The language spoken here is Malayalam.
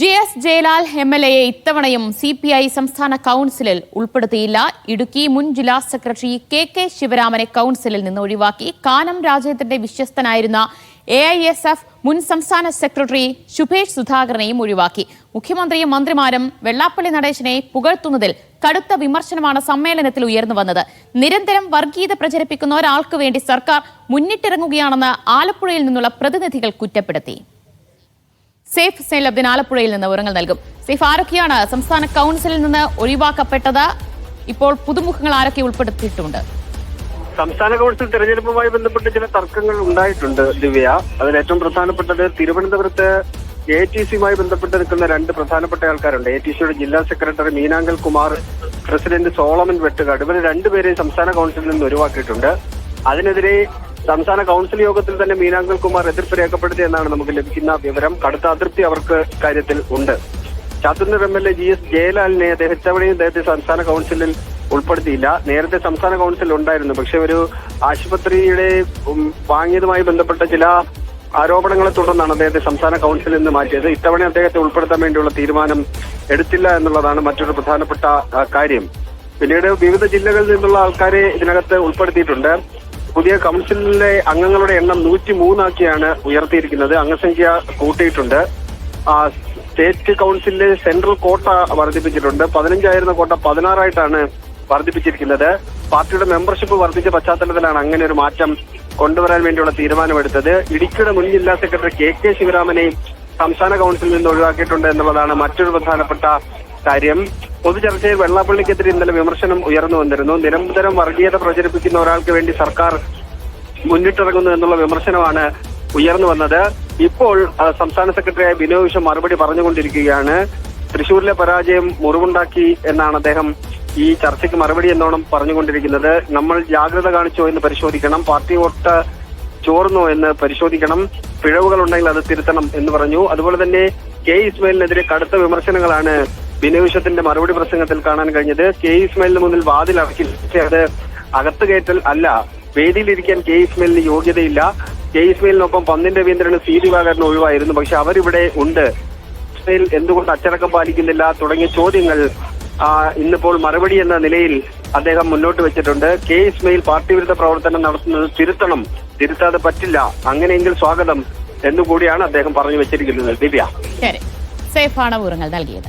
G S Jayalal M L എയെ ഇത്തവണയും സി പി ഐ സംസ്ഥാന കൗൺസിലിൽ ഉൾപ്പെടുത്തിയില്ല. ഇടുക്കി മുൻ ജില്ലാ സെക്രട്ടറി കെ കെ ശിവരാമനെ കൗൺസിലിൽ നിന്ന് ഒഴിവാക്കി. കാനം രാജേന്ദ്രന്റെ വിശ്വസ്തനായിരുന്ന എ ഐ എസ് എഫ് മുൻ സംസ്ഥാന സെക്രട്ടറി ശുഭേഷ് സുധാകരനെയും ഒഴിവാക്കി. മുഖ്യമന്ത്രിയും മന്ത്രിമാരും വെള്ളാപ്പള്ളി നടേശനെ പുകഴ്ത്തുന്നതിൽ കടുത്ത വിമർശനമാണ് സമ്മേളനത്തിൽ ഉയർന്നു വന്നത്. നിരന്തരം വർഗീയത പ്രചരിപ്പിക്കുന്ന ഒരാൾക്ക് വേണ്ടി സർക്കാർ മുന്നിട്ടിറങ്ങുകയാണെന്ന് ആലപ്പുഴയിൽ നിന്നുള്ള പ്രതിനിധികൾ കുറ്റപ്പെടുത്തി. സേഫ് ഹുസൈൻ ലബ്ദിൻ ആലപ്പുഴയിൽ നിന്ന് വിവരങ്ങൾ നൽകും. സേഫ് ആരൊക്കെയാണ്? സംസ്ഥാന കൗൺസിലിൽ നിന്ന് ഒഴിവാക്കപ്പെട്ടത്. ഇപ്പോൾ പുതുമുഖങ്ങൾ ആരൊക്കെ ഉൾപ്പെടുത്തിയിട്ടുണ്ട്? സംസ്ഥാന കൗൺസിൽ തെരഞ്ഞെടുപ്പുമായി ബന്ധപ്പെട്ട് ചില തർക്കങ്ങൾ ഉണ്ടായിട്ടുണ്ട് ദിവ്യ. അതിൽ ഏറ്റവും പ്രധാനപ്പെട്ടത് തിരുവനന്തപുരത്ത് എ ടി സിയുമായി ബന്ധപ്പെട്ട് നിൽക്കുന്ന രണ്ട് പ്രധാനപ്പെട്ട ആൾക്കാരുണ്ട്. എ ടി സിയുടെ ജില്ലാ secretary Meenankal Kumar president Solomon Vettukad. ഇവർ രണ്ടുപേരെയും സംസ്ഥാന കൗൺസിലിൽ നിന്ന് ഒഴിവാക്കിയിട്ടുണ്ട്. അതിനെതിരെ സംസ്ഥാന കൗൺസിൽ യോഗത്തിൽ തന്നെ മീനാങ്കൽ കുമാർ എതിർപ്പ് രേഖപ്പെടുത്തി എന്നാണ് നമുക്ക് ലഭിക്കുന്ന വിവരം. കടുത്ത അതൃപ്തി അവർക്ക് കാര്യത്തിൽ ഉണ്ട്. Chathannoor M L A G S ജയലാലിനെ അദ്ദേഹം ഇത്തവണയും അദ്ദേഹത്തെ സംസ്ഥാന കൗൺസിലിൽ ഉൾപ്പെടുത്തിയില്ല. നേരത്തെ സംസ്ഥാന കൗൺസിൽ ഉണ്ടായിരുന്നു. പക്ഷെ ഒരു ആശുപത്രിയുടെ വാങ്ങിയതുമായി ബന്ധപ്പെട്ട ചില ആരോപണങ്ങളെ തുടർന്നാണ് അദ്ദേഹത്തെ സംസ്ഥാന കൗൺസിലിൽ നിന്ന് മാറ്റിയത്. ഇത്തവണ അദ്ദേഹത്തെ ഉൾപ്പെടുത്താൻ വേണ്ടിയുള്ള തീരുമാനം എടുത്തില്ല എന്നുള്ളതാണ് മറ്റൊരു പ്രധാനപ്പെട്ട കാര്യം. പിന്നീട് വിവിധ ജില്ലകളിൽ നിന്നുള്ള ആൾക്കാരെ ഇതിനകത്ത് ഉൾപ്പെടുത്തിയിട്ടുണ്ട്. പുതിയ കൗൺസിലിലെ അംഗങ്ങളുടെ എണ്ണം നൂറ്റി മൂന്നാക്കിയാണ് ഉയർത്തിയിരിക്കുന്നത്. അംഗസംഖ്യ കൂട്ടിയിട്ടുണ്ട്. സ്റ്റേറ്റ് കൗൺസിലിലെ സെൻട്രൽ കോട്ട വർദ്ധിപ്പിച്ചിട്ടുണ്ട്. പതിനഞ്ചായിരുന്ന കോട്ട പതിനാറായിട്ടാണ് വർദ്ധിപ്പിച്ചിരിക്കുന്നത്. പാർട്ടിയുടെ മെമ്പർഷിപ്പ് വർദ്ധിച്ച പശ്ചാത്തലത്തിലാണ് അങ്ങനെ ഒരു മാറ്റം കൊണ്ടുവരാൻ വേണ്ടിയുള്ള തീരുമാനമെടുത്തത്. ഇടുക്കിയുടെ മുൻ ജില്ലാ സെക്രട്ടറി കെ കെ ശിവരാമനെയും സംസ്ഥാന കൗൺസിലിൽ നിന്ന് ഒഴിവാക്കിയിട്ടുണ്ട് എന്നുള്ളതാണ് മറ്റൊരു പ്രധാനപ്പെട്ട കാര്യം. പൊതുചർച്ചയിൽ വെള്ളാപ്പള്ളിക്കെതിരെ ഇന്നലെ വിമർശനം ഉയർന്നു വന്നിരുന്നു. നിരന്തരം വർഗീയത പ്രചരിപ്പിക്കുന്ന ഒരാൾക്ക് വേണ്ടി സർക്കാർ മുന്നിട്ടിറങ്ങുന്നു എന്നുള്ള വിമർശനമാണ് ഉയർന്നു വന്നത്. ഇപ്പോൾ സംസ്ഥാന സെക്രട്ടറിയായ ബിനോ വിശ്വം മറുപടി പറഞ്ഞുകൊണ്ടിരിക്കുകയാണ്. തൃശൂരിലെ പരാജയം മുറിവുണ്ടാക്കി എന്നാണ് അദ്ദേഹം ഈ ചർച്ചയ്ക്ക് മറുപടി എന്നോണം പറഞ്ഞുകൊണ്ടിരിക്കുന്നത്. നമ്മൾ ജാഗ്രത കാണിച്ചോ എന്ന് പരിശോധിക്കണം. പാർട്ടി വോട്ട് ചോർന്നോ എന്ന് പരിശോധിക്കണം. പിഴവുകൾ ഉണ്ടെങ്കിൽ അത് തിരുത്തണം എന്ന് പറഞ്ഞു. അതുപോലെ തന്നെ കെ ഇസ്മായിലിനെതിരെ കടുത്ത വിമർശനങ്ങളാണ് ബിനോയ് വിശ്വത്തിന്റെ മറുപടി പ്രസംഗത്തിൽ കാണാൻ കഴിഞ്ഞത് കെ ഇസ്മയിലിന് മുന്നിൽ വാതിൽ അടക്കി പക്ഷേ അത് അകത്ത് കയറ്റൽ അല്ല. വേദിയിലിരിക്കാൻ കെ ഇസ്മയിലിന് യോഗ്യതയില്ല. കെ ഇസ്മയിലിനൊപ്പം പന്നിൻ രവീന്ദ്രന് സി ദിവാകരൻ ഒഴിവായിരുന്നു. പക്ഷെ അവരിവിടെ ഉണ്ട്. ഇസ്മയിൽ എന്തുകൊണ്ട് അച്ചടക്കം പാലിക്കുന്നില്ല തുടങ്ങിയ ചോദ്യങ്ങൾ ഇന്നിപ്പോൾ മറുപടി എന്ന നിലയിൽ അദ്ദേഹം മുന്നോട്ട് വെച്ചിട്ടുണ്ട്. കെ ഇസ്മയിൽ പാർട്ടി വിരുദ്ധ പ്രവർത്തനം നടത്തുന്നത് തിരുത്തണം. തിരുത്താതെ പറ്റില്ല. അങ്ങനെയെങ്കിൽ സ്വാഗതം എന്നുകൂടിയാണ് അദ്ദേഹം പറഞ്ഞു വെച്ചിരിക്കുന്നത്. ദിവ്യ. സേഫാണ് വിവരങ്ങൾ നൽകിയത്.